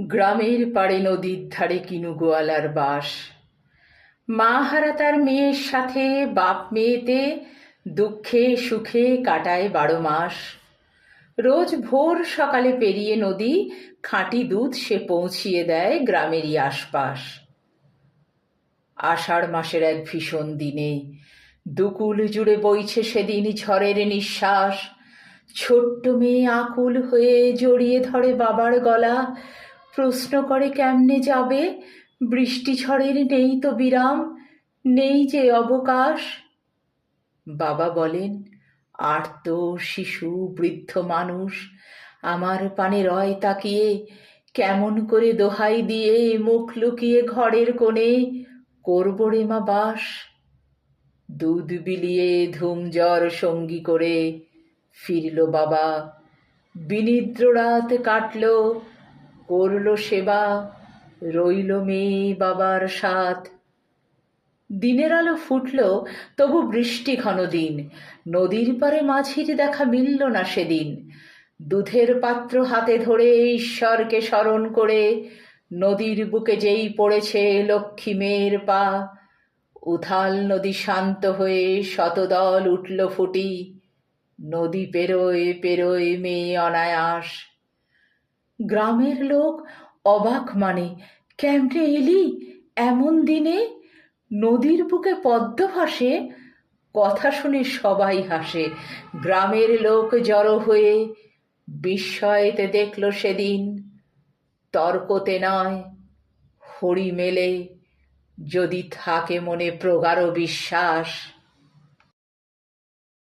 গ্রামের পাড়ে নদীর ধারে কিনু গোয়ালার বাস। মা হারা তার মেয়ের সাথে, বাপ মেয়েতে দুঃখে সুখে কাটায় বারো মাস। রোজ ভোর সকালে পেরিয়ে নদী, খাঁটি দুধ সে পৌঁছিয়ে দেয় গ্রামেরই আশপাশ। আষাঢ় মাসের এক ভীষণ দিনে দুকুল জুড়ে বইছে সেদিন ঝড়ের নিঃশ্বাস। ছোট্ট মেয়ে আকুল হয়ে জড়িয়ে ধরে বাবার গলা। প্রশ্ন করে কেমনে যাবে? বৃষ্টি ঝড়ের নেই তো বিরাম, নেই যে অবকাশ। বাবা বলেন আর্ত শিশু, বৃদ্ধ মানুষ, আমার পানে রয় তাকিয়ে, কেমন করে দোহাই দিয়ে মুখ লুকিয়ে ঘরের কোণে করব রে মা বাস? দুধ বিলিয়ে ধুম জ্বর সঙ্গী করে ফিরল বাবা। বিনিদ্র রাত কাটল করল সেবা, রইল মেয়ে বাবার সাথ। দিনের আলো ফুটল, তবু বৃষ্টি ঘন দিন। নদীর পারে মাঝির দেখা মিলল না সেদিন। দুধের পাত্র হাতে ধরে ঈশ্বরকে স্মরণ করে, নদীর বুকে যেই পড়েছে লক্ষ্মী মেয়ের পা, উথাল নদী শান্ত হয়ে শতদল উঠল ফুটি। নদী পেরোয় পেরোয় মেয়ে অনায়াস। গ্রামের লোক অবাক মানে কেমনে এলি? এমন দিনে নদীর বুকে পদ্ম ভাসে? কথা শুনে সবাই হাসে। গ্রামের লোক জড়ো হয়ে বিস্ময়েতে দেখল সেদিন তর্কতে নয় হরি মেলে যদি থাকে মনে প্রগাঢ় বিশ্বাস।